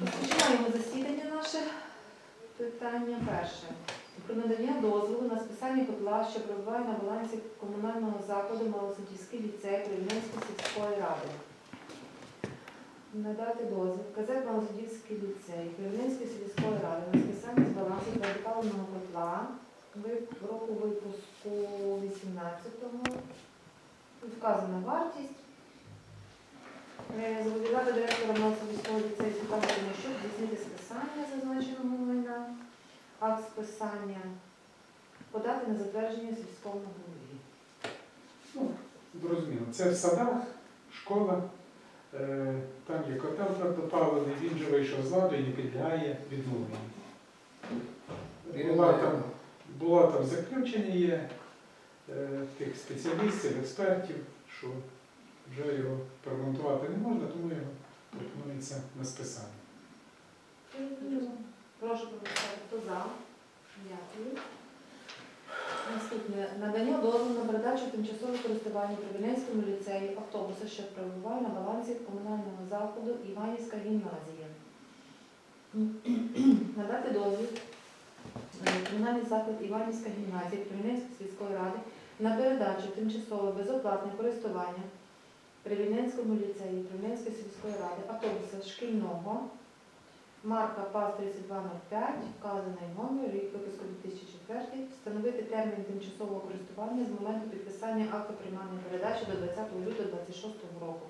Починаємо засідання наше. Питання перше. Про надання дозволу на списання котла, що перебуває на балансі комунального закладу Малосадівський ліцей Кремлівської сільської ради. Надати дозвіл казет Малосадівський ліцей Кремлівської сільської ради на списання з балансу передпаленого котла року випуску 18-го. Вказана вартість. Е, Зобов'язати директора Малосадівського ліцею Світлану Тимощук здійснити списання зазначеного майна, акт списання, подати на затвердження сільському голові. Ну, зрозуміло. Це в садах, школа, е, там є котел твердопаливний, він же вийшов з ладу і не підлягає відновленню. Була там, було там заключення є е, тих спеціалістів, експертів, що вже його перемонтувати не можна, тому його пропонується на списання. Прошу проголосувати. Хто за? Дякую. Наступне. Надання дозволу на передачу тимчасового користування Привільненському ліцеї автобуса, що перебуває на балансі комунального закладу Іванівська гімназія. Надати дозвіл комунальний заклад Іванівська гімназія Привільненської сільської ради на передачу тимчасове безоплатне користування Привільненському ліцеї Привільненської сільської ради автобуса шкільного Марка ПАС 3205, вказаний номер, рік випуску 2004, встановити термін тимчасового користування з моменту підписання акту приймання передачі до 20 лютого 2026 року.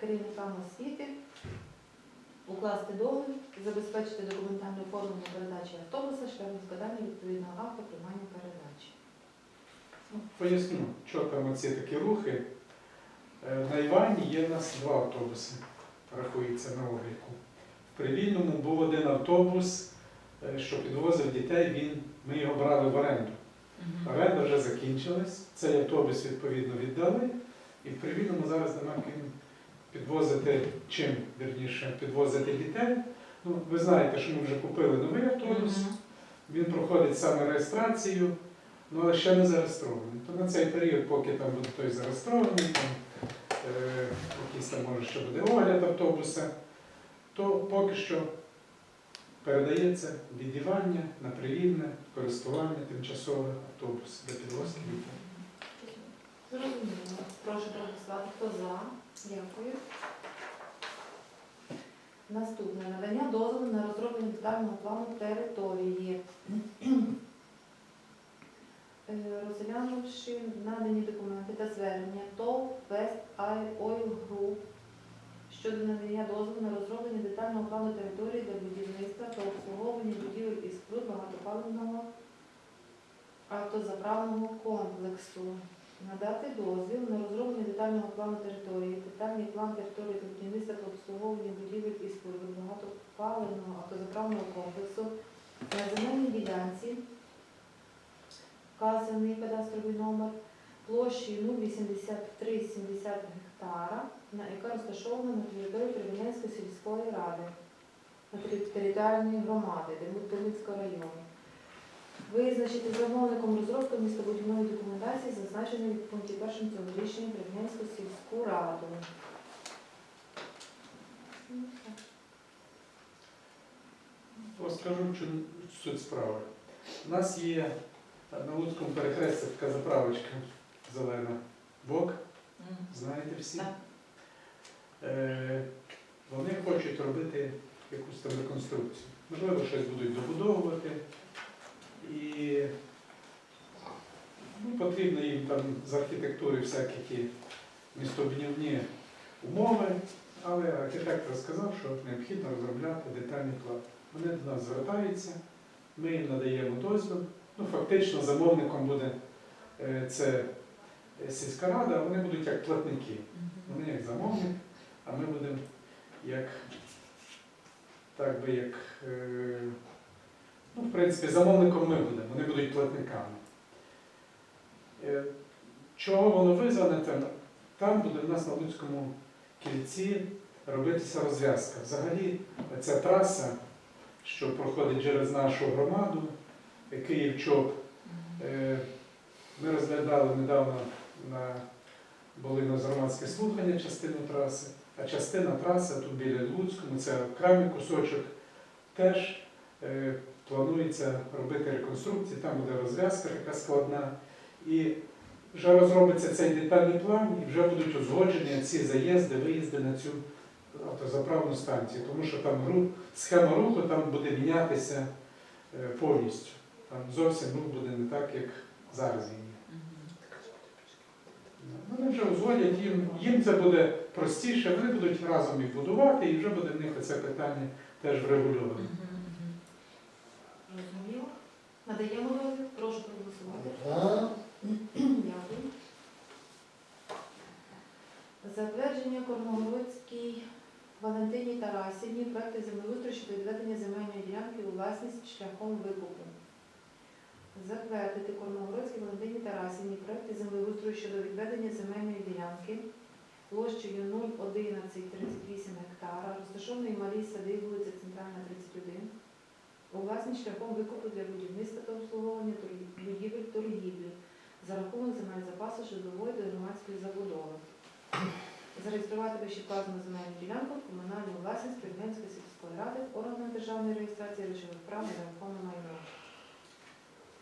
Керівникам освіти укласти договір, забезпечити документальну оформлення передачі автобуса шляхом складання відповідного акту приймання передачі. Поясню, що там оці такі рухи. Е, На Івані є в нас два автобуси, рахується на обліку. В Привільному був один автобус, е, що підвозив дітей, він, ми його брали в оренду. Оренда вже закінчилась, цей автобус відповідно віддали, і в Привільному зараз нема ким підвозити, чим вірніше, підвозити дітей. Ну, ви знаєте, що ми вже купили новий автобус, він проходить саме реєстрацію, ну але ще не зареєстрований. То на цей період, поки там буде той зареєстрований, там, е, якийсь там може ще буде огляд автобуса, то поки що передається віддівання на привільне користування тимчасове автобус для підвозки дітей. Зрозуміло. Прошу проголосувати. Хто за? Дякую. Наступне. Надання дозволу на розроблення детального плану території. Е, Розглянувши надані документи та звернення ТОВ West Oil Group щодо надання дозволу на розроблення детального плану території для будівництва та обслуговування будівель і споруд багатопаливного автозаправного комплексу. Надати дозвіл на розроблення детального плану території, детальний план території та будівництва та обслуговування будівель і споруд багатопаливного автозаправного комплексу на земельній ділянці, вказаний кадастровий номер, площею 08370 гектара, яка розташована на території Кремінецької сільської ради, на територіальної громади Демутилицького району. Визначити замовником розробки містобудівної документації, зазначеної в пункті першому цього рішення Кремлянську сільську раду. Розкажу суть справи. У нас є на Луцькому перехресті така заправочка зелена. Бок, знаєте всі? Так. Е, Вони хочуть робити якусь там реконструкцію. Можливо, щось будуть добудовувати. І ну, потрібно їм там з архітектури всякі ті містобудівні умови, але архітектор сказав, що необхідно розробляти детальний план. Вони до нас звертаються, ми їм надаємо дозвіл. Ну, фактично замовником буде е, це сільська рада, вони будуть як платники. Вони як замовник, а ми будемо як, так би як, е, ну, в принципі, замовником ми будемо, вони будуть платниками. Е, Чого воно визване? Там буде в нас на Луцькому кільці робитися розв'язка. Взагалі, ця траса, що проходить через нашу громаду, Київ-Чоп, Е, Ми розглядали недавно на були на громадське слухання частину траси. а частина траси тут біля Луцькому, це окремий кусочок, теж е, планується робити реконструкцію, там буде розв'язка така складна. І вже розробиться цей детальний план і вже будуть узгоджені ці заїзди, виїзди на цю автозаправну станцію, тому що там схема руху там буде мінятися е, повністю. Там зовсім рух буде не так, як зараз він є. Вони вже узгодять, їм, їм це буде простіше, вони будуть разом їх будувати, і вже буде в них це питання теж врегульоване. Розуміло. Надаємо дозвіл. Прошу проголосувати. Дякую. Затвердження Кормогородській Валентині Тарасівні проекту землеустрою щодо відведення земельної ділянки у власність шляхом викупу. Затвердити Кормогородській Валентині Тарасівні проекти землеустрою щодо відведення земельної ділянки площею 01138 гектара, розташованої в малій сади, вулиця Центральна, 31, у власність шляхом викупу для будівництва та обслуговування будівель торгівлі за рахунок земель запасу житлової та громадської забудови. Зареєструвати вищевказану земельну ділянку в комунальну власність Підвенської сільської ради органом державної реєстрації речових прав на нерухоме майно.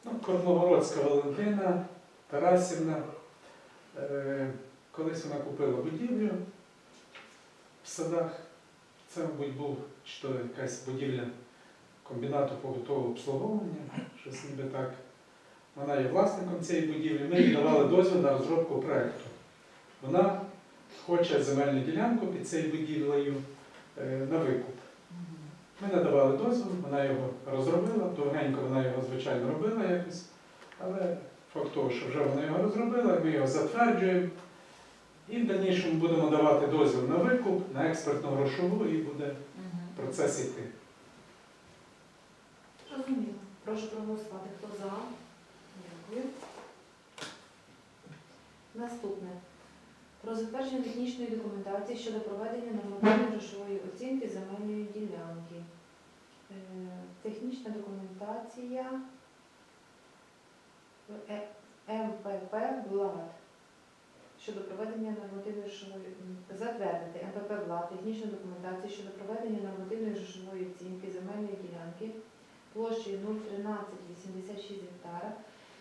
Ну, Кормогородська Валентина Тарасівна. Е, колись вона купила будівлю в садах. Це, мабуть, був чи то якась будівля комбінату побутового обслуговування, щось ніби так. Вона є власником цієї будівлі. Ми їй давали дозвіл на розробку проєкту. Вона хоче земельну ділянку під цією будівлею е, на викуп. Ми надавали дозвіл, вона його розробила, довгенько вона його, звичайно, робила якось, але факт того, що вже вона його розробила, ми його затверджуємо. І в дальнішому будемо давати дозвіл на викуп, на експертну грошову і буде процес йти. Розуміло. Прошу проголосувати. Хто за? Дякую. Наступне. Про затвердження технічної документації щодо проведення нормативної грошової оцінки земельної ділянки. Е, Технічна документація Е- МПП «Влад» щодо проведення нормативної грошової затвердити МПП «Влад» технічну документацію щодо проведення нормативної грошової оцінки земельної ділянки площею 01386 гектара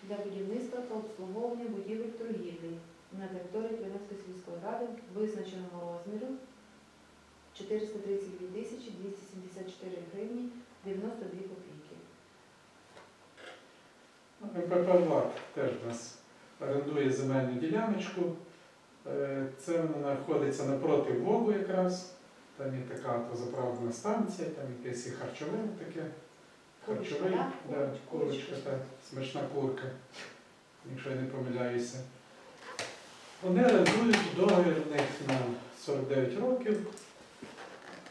для будівництва та обслуговування будівель торгівлі на території Кременської сільської ради визначеному розміру 432 тисячі 274 гривні 92 копійки. Ну, МПП «Влад» теж в нас орендує земельну діляночку. Е, Це вона знаходиться напроти ВОГу якраз. Там є така автозаправна станція, там якесь і харчове таке. Курочка, так? да, Курочка, курочка, курочка. смачна курка, якщо я не помиляюся. Вони орендують договір в них на 49 років,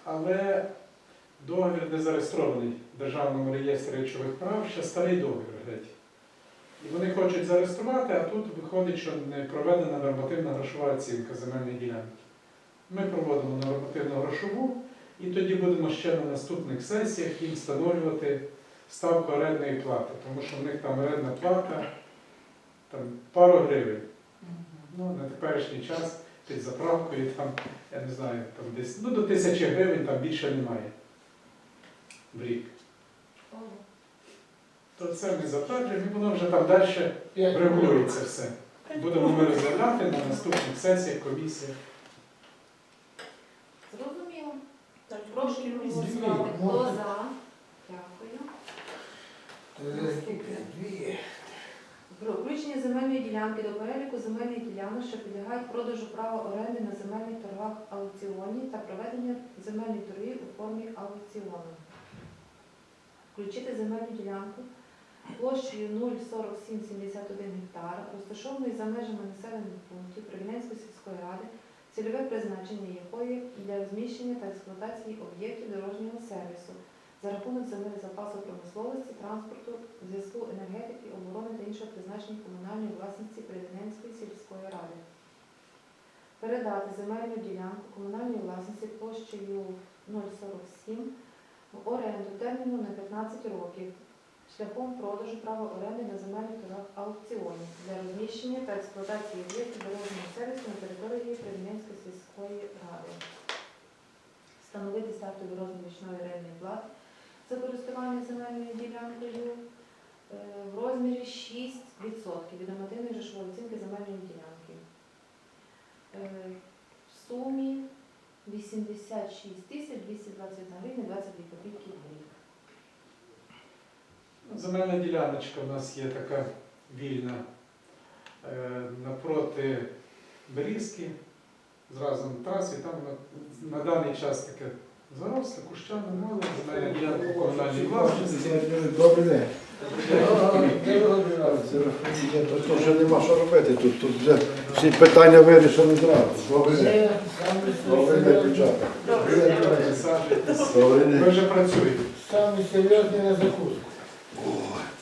але договір не зареєстрований в Державному реєстрі речових прав, ще старий договір геть. І вони хочуть зареєструвати, а тут виходить, що не проведена нормативна грошова оцінка земельної ділянки. Ми проводимо нормативну грошову і тоді будемо ще на наступних сесіях їм встановлювати ставку орендної плати, тому що в них там орендна плата там, пару гривень. Ну, на теперішній час під заправкою там, я не знаю, там десь ну, до тисячі гривень там більше немає в рік. То це ми затверджуємо, і воно вже там далі регулюється все. Будемо ми розглядати на наступних сесіях комісії. Зрозуміло. Так, Прошу. Хто за? Дякую. Дві. Про включення земельної ділянки до переліку земельних ділянок, що підлягають продажу права оренди на земельних торгах аукціоні та проведення земельних торгів у формі аукціону. Включити земельну ділянку площею 04771 гектар, розташованої за межами населених пунктів Привіненської сільської ради, цільове призначення якої для розміщення та експлуатації об'єктів дорожнього сервісу за рахунок земель запасу промисловості, транспорту, зв'язку енергетики, оборони та іншого призначення комунальної власності Привіненської сільської ради. Передати земельну ділянку комунальної власності площею 047 в оренду терміну на 15 років шляхом продажу права оренди на земельних торгах аукціонів для розміщення та експлуатації об'єктів дорожнього сервісу на території Привіненської сільської ради. Встановити стартовий розмір річної рентної плати за користування земельною ділянкою е, в розмірі 6% від нормативної грошової оцінки земельної ділянки. Е, В сумі 86 тисяч 221 гривня 22 копійки в рік. Земельна діляночка у нас є така вільна е, напроти Берізки, зразу на трасі. Там на, на даний час таке кущами, ну, але земельна власності. Добрий день. Тут вже нема що робити. Тут, тут вже всі питання вирішені зразу. Добрий день. Добрий день, дівчата. Добрий день, Ви вже працюєте. Самый серьезный на закуску.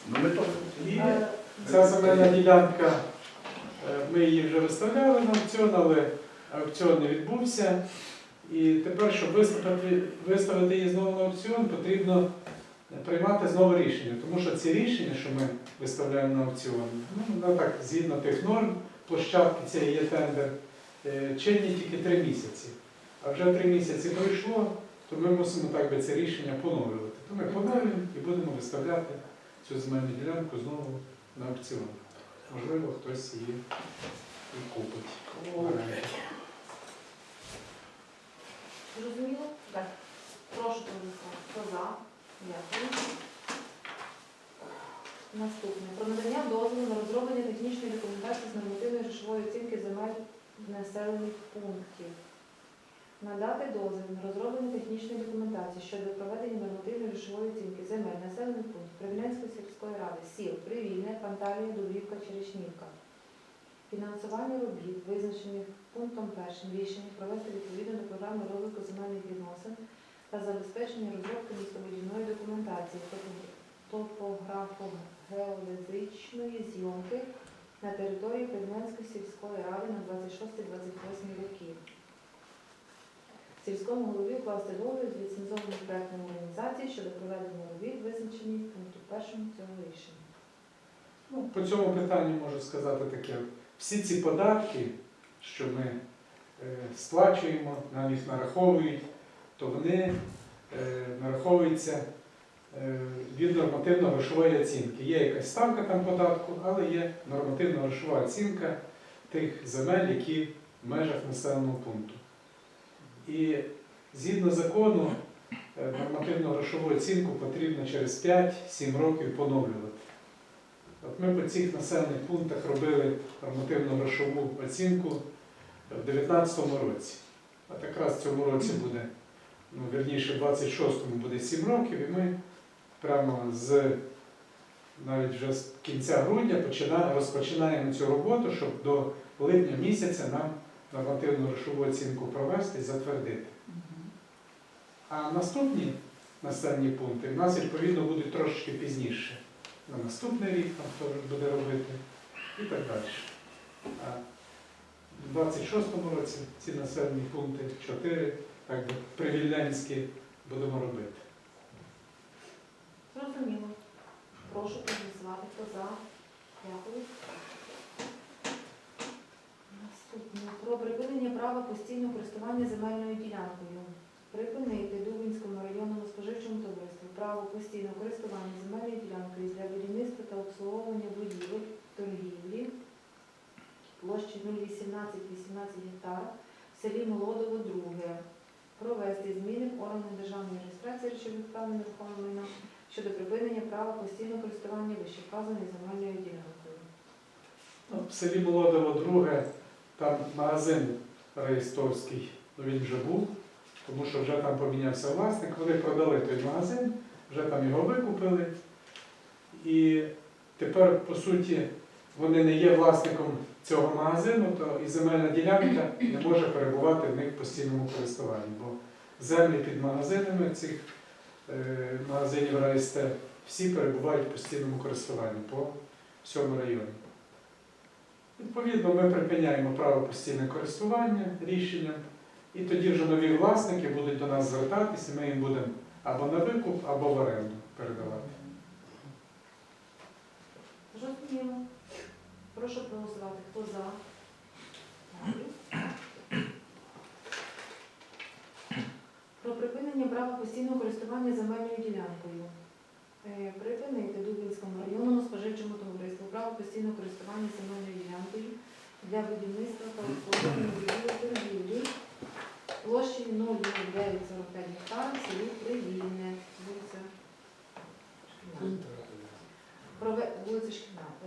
Ну, ми то- І ця земельна ділянка, е, ми її вже виставляли на аукціон, але аукціон не відбувся. І тепер, щоб виставити, виставити її знову на аукціон, потрібно приймати знову рішення. Тому що ці рішення, що ми виставляємо на аукціон, ну, так, згідно тих норм, площадки цієї є тендер, е, чинні тільки три місяці. А вже три місяці пройшло, то ми мусимо так би це рішення поновлювати. То ми поновлюємо і будемо виставляти цю земельну ділянку знову на аукціон. Можливо, хтось її купить. Зрозуміло? Так. Прошу проголосувати. Хто за? Дякую. Наступне. Про надання дозволу на розроблення технічної документації з нормативної грошової оцінки земель населених пунктів. Надати дозвіл на розроблення технічної документації щодо проведення нормативної грошової оцінки земель населених пунктів Привільненської сільської ради, сіл, Привільне, Панталія, Дубівка, Черешнівка. Фінансування робіт, визначених пунктом першим рішення провести відповідно до програми розвитку земельних відносин та забезпечення розробки містобудівної документації топо- топографо-геодезичної зйомки на території Привненської сільської ради на 26-28 роки. Сільському голові укласти договір з ліцензованою проектною організацією щодо проведення робіт, визначених в пункту першому цього рішення. Ну, по цьому питанню можу сказати таке. Всі ці податки, що ми е, сплачуємо, нам їх нараховують, то вони е, нараховуються е, від нормативно-грошової оцінки. Є якась ставка там податку, але є нормативно-грошова оцінка тих земель, які в межах населеного пункту. І згідно закону, нормативно-грошову оцінку потрібно через 5-7 років поновлювати. От ми по цих населених пунктах робили нормативну грошову оцінку в 2019 році. От якраз в цьому році буде, ну, вірніше, в 26-му буде 7 років, і ми прямо з навіть вже з кінця грудня почина- розпочинаємо цю роботу, щоб до липня місяця нам нормативну грошову оцінку провести і затвердити. А наступні населені пункти в нас відповідно будуть трошечки пізніше на наступний рік там вже буде робити і так далі. А в 26-му році ці населені пункти 4, так би привільненські будемо робити. Зрозуміло. Прошу проголосувати. Хто за? Дякую. Наступне. Про припинення права постійного користування земельною ділянкою. Припинити Дубинському районному споживчому право постійного користування земельною ділянкою для будівництва та обслуговування будівель, торгівлі площі 018-18 гектар в селі Молодово, 2. Провести зміни в органи державної реєстрації речових прав на нерухоме майна щодо припинення права постійного користування вищевказаною земельною ділянкою. Ну, в селі Молодово друге, там магазин Реєстовський, ну він вже був, тому що вже там помінявся власник. Вони продали той магазин, вже там його викупили. І тепер, по суті, вони не є власником цього магазину, то і земельна ділянка не може перебувати в них в постійному користуванні. Бо землі під магазинами цих е, магазинів РайСТ всі перебувають в постійному користуванні по всьому районі. Відповідно, ми припиняємо право постійне користування рішенням, і тоді вже нові власники будуть до нас звертатися, ми їм будемо або на викуп, або в оренду передавати. Зрозуміло. Прошу проголосувати. Хто за? Про припинення права постійного користування земельною ділянкою. Е, Припинити Дубинському районному споживчому товариству право постійного користування земельною ділянкою для будівництва та обслуговування будівлі площею 00945 гектар в селі Привільне, вулиця. Вулиця.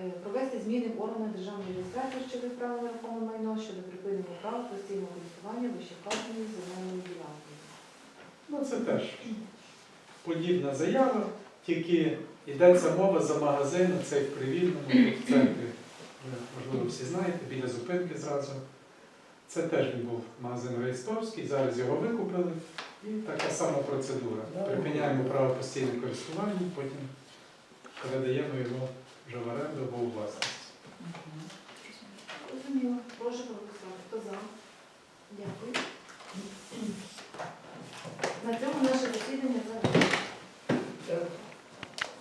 Е, Провести зміни в органи державної реєстрації щодо на нерухоме майно щодо припинення права постійного користування вищевказаною земельною ділянкою. Ну це теж подібна заява, тільки йдеться мова за магазин, цей в привільному в центрі. Можливо, всі знаєте, біля зупинки зразу. Це теж він був магазин Рейстовський, зараз його викупили. І така сама процедура. Припиняємо право постійного користування, потім передаємо його вже в оренду або у власність. Розуміло. Прошу проголосувати. Хто за? Дякую. На цьому наше засідання завершено.